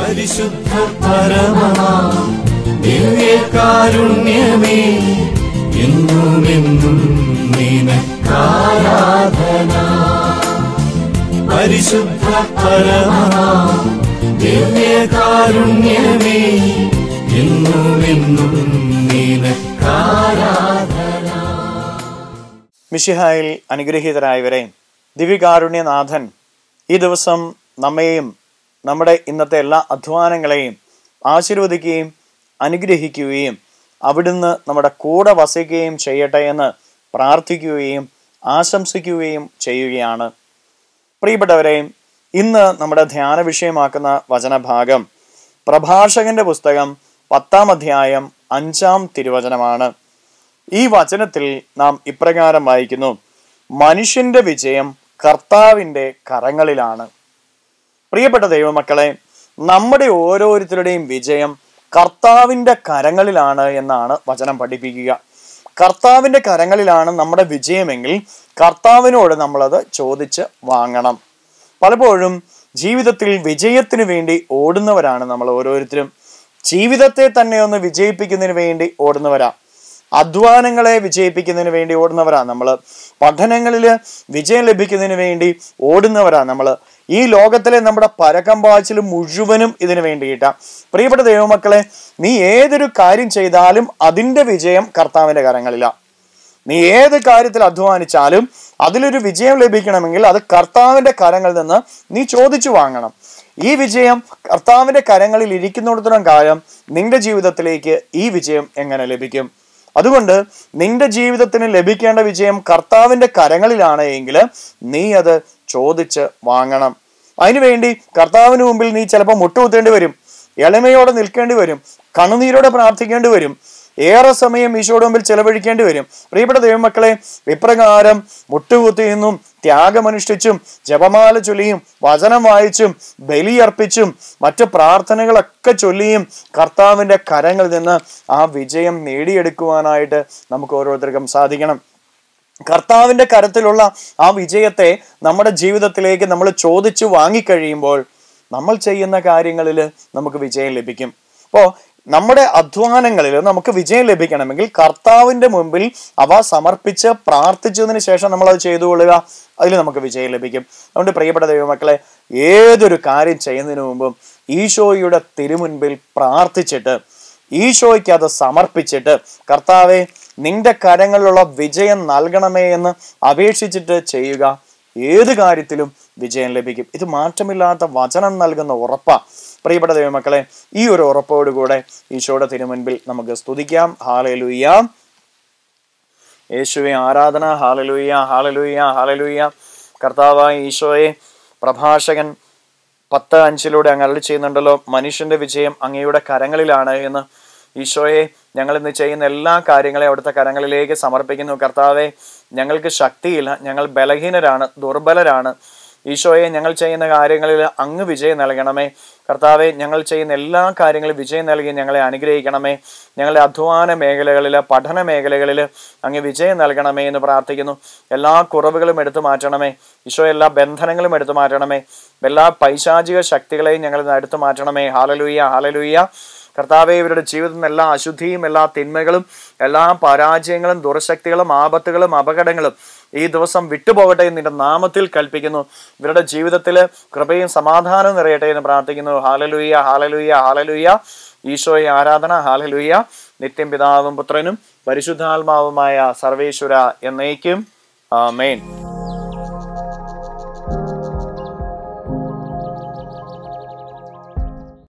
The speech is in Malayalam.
പരിശുദ്ധ പരമമാ എന്നും എന്നും നിനക്കാരാധന പരിശുദ്ധ പരമമാ എന്നും എന്നും നിനക്കാരാധന മിഷിഹായിൽ അനുഗ്രഹീതരായവരെ ദിവ്യകാരുണ്യനാഥൻ ഈ ദിവസം നമ്മെയും നമ്മുടെ ഇന്നത്തെ എല്ലാ അധ്വാനങ്ങളെയും ആശീർവദിക്കുകയും അനുഗ്രഹിക്കുകയും അവിടുന്ന് നമ്മുടെ കൂടെ വസിക്കുകയും ചെയ്യട്ടെ എന്ന് പ്രാർത്ഥിക്കുകയും ആശംസിക്കുകയും ചെയ്യുകയാണ്. പ്രിയപ്പെട്ടവരെ ഇന്ന് നമ്മുടെ ധ്യാന വിഷയമാക്കുന്ന വചനഭാഗം പ്രഭാഷകന്റെ പുസ്തകം പത്താം അധ്യായം അഞ്ചാം തിരുവചനമാണ്. ഈ വചനത്തിൽ നാം ഇപ്രകാരം വായിക്കുന്നു. മനുഷ്യന്റെ വിജയം കർത്താവിന്റെ കരങ്ങളിലാണ്. പ്രിയപ്പെട്ട ദൈവമക്കളെ നമ്മുടെ ഓരോരുത്തരുടെയും വിജയം കർത്താവിന്റെ കരങ്ങളിലാണ് എന്നാണ് വചനം പഠിപ്പിക്കുക. കർത്താവിന്റെ കരങ്ങളിലാണ് നമ്മുടെ വിജയമെങ്കിൽ കർത്താവിനോട് നമ്മളത് ചോദിച്ച് വാങ്ങണം. പലപ്പോഴും ജീവിതത്തിൽ വിജയത്തിന് വേണ്ടി ഓടുന്നവരാണ് നമ്മൾ ഓരോരുത്തരും. ജീവിതത്തെ തന്നെ ഒന്ന് വിജയിപ്പിക്കുന്നതിന് വേണ്ടി ഓടുന്നവരാ. അധ്വാനങ്ങളെ വിജയിപ്പിക്കുന്നതിന് വേണ്ടി ഓടുന്നവരാ നമ്മൾ. പഠനങ്ങളിൽ വിജയം ലഭിക്കുന്നതിന് വേണ്ടി ഓടുന്നവരാ നമ്മൾ. ഈ ലോകത്തിലെ നമ്മുടെ പരക്കമ്പാച്ചിൽ മുഴുവനും ഇതിന് വേണ്ടിയിട്ടാണ് പ്രിയപ്പെട്ട ദൈവമക്കളെ നീ ഏതൊരു കാര്യം ചെയ്താലും അതിന്റെ വിജയം കർത്താവിന്റെ കരങ്ങളിലാണ് നീ ഏത് കാര്യത്തിൽ അധ്വാനിച്ചാലും അതിലൊരു വിജയം ലഭിക്കണമെങ്കിൽ അത് കർത്താവിന്റെ കരങ്ങളിൽ നിന്ന് നീ ചോദിച്ചു വാങ്ങണം. ഈ വിജയം കർത്താവിന്റെ കരങ്ങളിൽ ഇരിക്കുന്നിടത്തോളം കാലം നിന്റെ ജീവിതത്തിലേക്ക് ഈ വിജയം എങ്ങനെ ലഭിക്കും? അതുകൊണ്ട് നിന്റെ ജീവിതത്തിന് ലഭിക്കേണ്ട വിജയം കർത്താവിന്റെ കരങ്ങളിലാണ് എങ്കിൽ നീ അത് ചോദിച്ച് വാങ്ങണം. അതിനുവേണ്ടി കർത്താവിന് മുമ്പിൽ നീ ചിലപ്പോൾ മുട്ടുകുത്തേണ്ടി വരും. എളിമയോടെ നിൽക്കേണ്ടി വരും. കണ്ണുനീരോടെ പ്രാർത്ഥിക്കേണ്ടി വരും. ഏറെ സമയം ഈശോയുടെ മുമ്പിൽ ചെലവഴിക്കേണ്ടി വരും. പ്രിയപ്പെട്ട ദൈവമക്കളെ ഇപ്രകാരം മുട്ടുകുത്തിയെന്നും ത്യാഗമനുഷ്ഠിച്ചും ജപമാല ചൊല്ലിയും വചനം വായിച്ചും ബലിയർപ്പിച്ചും മറ്റു പ്രാർത്ഥനകളൊക്കെ ചൊല്ലിയും കർത്താവിന്റെ കരങ്ങളിൽ നിന്ന് ആ വിജയം നേടിയെടുക്കുവാനായിട്ട് നമുക്ക് ഓരോരുത്തർക്കും സാധിക്കണം. കർത്താവിന്റെ കരത്തിലുള്ള ആ വിജയത്തെ നമ്മുടെ ജീവിതത്തിലേക്ക് നമ്മൾ ചോദിച്ചു വാങ്ങിക്കഴിയുമ്പോൾ നമ്മൾ ചെയ്യുന്ന കാര്യങ്ങളിൽ നമുക്ക് വിജയം ലഭിക്കും. അപ്പോൾ നമ്മുടെ അധ്വാനങ്ങളിൽ നമുക്ക് വിജയം ലഭിക്കണമെങ്കിൽ കർത്താവിന്റെ മുമ്പിൽ അവ സമർപ്പിച്ച് പ്രാർത്ഥിച്ചതിന് ശേഷം നമ്മൾ അത് ചെയ്തു കൊള്ളുക. അതിൽ നമുക്ക് വിജയം ലഭിക്കും. അതുകൊണ്ട് പ്രിയപ്പെട്ട ദൈവമക്കളെ ഏതൊരു കാര്യം ചെയ്യുന്നതിന് മുമ്പും ഈശോയുടെ തിരുമുൻപിൽ പ്രാർത്ഥിച്ചിട്ട് ഈശോയ്ക്ക് അത് സമർപ്പിച്ചിട്ട് കർത്താവെ നിന്റെ കരങ്ങളിലുള്ള വിജയം നൽകണമേ എന്ന് അപേക്ഷിച്ചിട്ട് ചെയ്യുക. ഏത് കാര്യത്തിലും വിജയം ലഭിക്കും. ഇത് മാറ്റമില്ലാത്ത വചനം നൽകുന്ന ഉറപ്പ. പ്രിയപ്പെട്ട ദൈവമക്കളെ ഈ ഒരു ഉറപ്പോടുകൂടെ ഈശോയുടെ തിരുമുൻപിൽ നമുക്ക് സ്തുതിക്കാം. ഹാലലുയ്യ യേശുവെ ആരാധന. ഹാലലുയ്യ ഹാലലുയ്യ ഹാലലുയ്യ കർത്താവായ ഈശോയെ പ്രഭാഷകൻ പത്ത് അഞ്ചിലൂടെ അങ്ങ് ചെയ്യുന്നുണ്ടല്ലോ. മനുഷ്യന്റെ വിജയം അങ്ങയുടെ കരങ്ങളിലാണ് എന്ന് ഈശോയെ ഞങ്ങൾ ഇന്ന് ചെയ്യുന്ന എല്ലാ കാര്യങ്ങളെയും അവിടുത്തെ കരങ്ങളിലേക്ക് സമർപ്പിക്കുന്നു. കർത്താവെ ഞങ്ങൾക്ക് ശക്തിയില്ല. ഞങ്ങൾ ബലഹീനരാണ് ദുർബലരാണ്. ഈശോയെ ഞങ്ങൾ ചെയ്യുന്ന കാര്യങ്ങളിൽ അങ്ങ് വിജയം നൽകണമേ. കർത്താവെ ഞങ്ങൾ ചെയ്യുന്ന എല്ലാ കാര്യങ്ങളും വിജയം നൽകി ഞങ്ങളെ അനുഗ്രഹിക്കണമേ. ഞങ്ങളുടെ അധ്വാന മേഖലകളിൽ പഠന മേഖലകളിൽ അങ്ങ് വിജയം നൽകണമേ എന്ന് പ്രാർത്ഥിക്കുന്നു. എല്ലാ കുറവുകളും എടുത്തു മാറ്റണമേ. ഈശോ എല്ലാ ബന്ധനങ്ങളും എടുത്തു മാറ്റണമേ. എല്ലാ പൈശാചിക ശക്തികളെയും ഞങ്ങൾ എടുത്തു മാറ്റണമേ. ഹാലലുയ്യ ഹാലലൂയ. കർത്താവെ ഇവരുടെ ജീവിതത്തിൽ എല്ലാ അശുദ്ധിയും എല്ലാ തിന്മകളും എല്ലാ പരാജയങ്ങളും ദുർശക്തികളും ആപത്തുകളും അപകടങ്ങളും ഈ ദിവസം വിട്ടുപോകട്ടെ എന്ന് നിന്റെ നാമത്തിൽ കൽപ്പിക്കുന്നു. ഇവരുടെ ജീവിതത്തിൽ കൃപയും സമാധാനവും നിറയട്ടെ എന്ന് പ്രാർത്ഥിക്കുന്നു. ഹാലലുയ്യ ഹാലലുയ്യ ഹാലലുയ്യ ഈശോയെ ആരാധന ഹാലലുയ്യ നിത്യം പിതാവും പുത്രനും പരിശുദ്ധാത്മാവുമായ സർവേശ്വര എന്നേക്കും. ആമേൻ.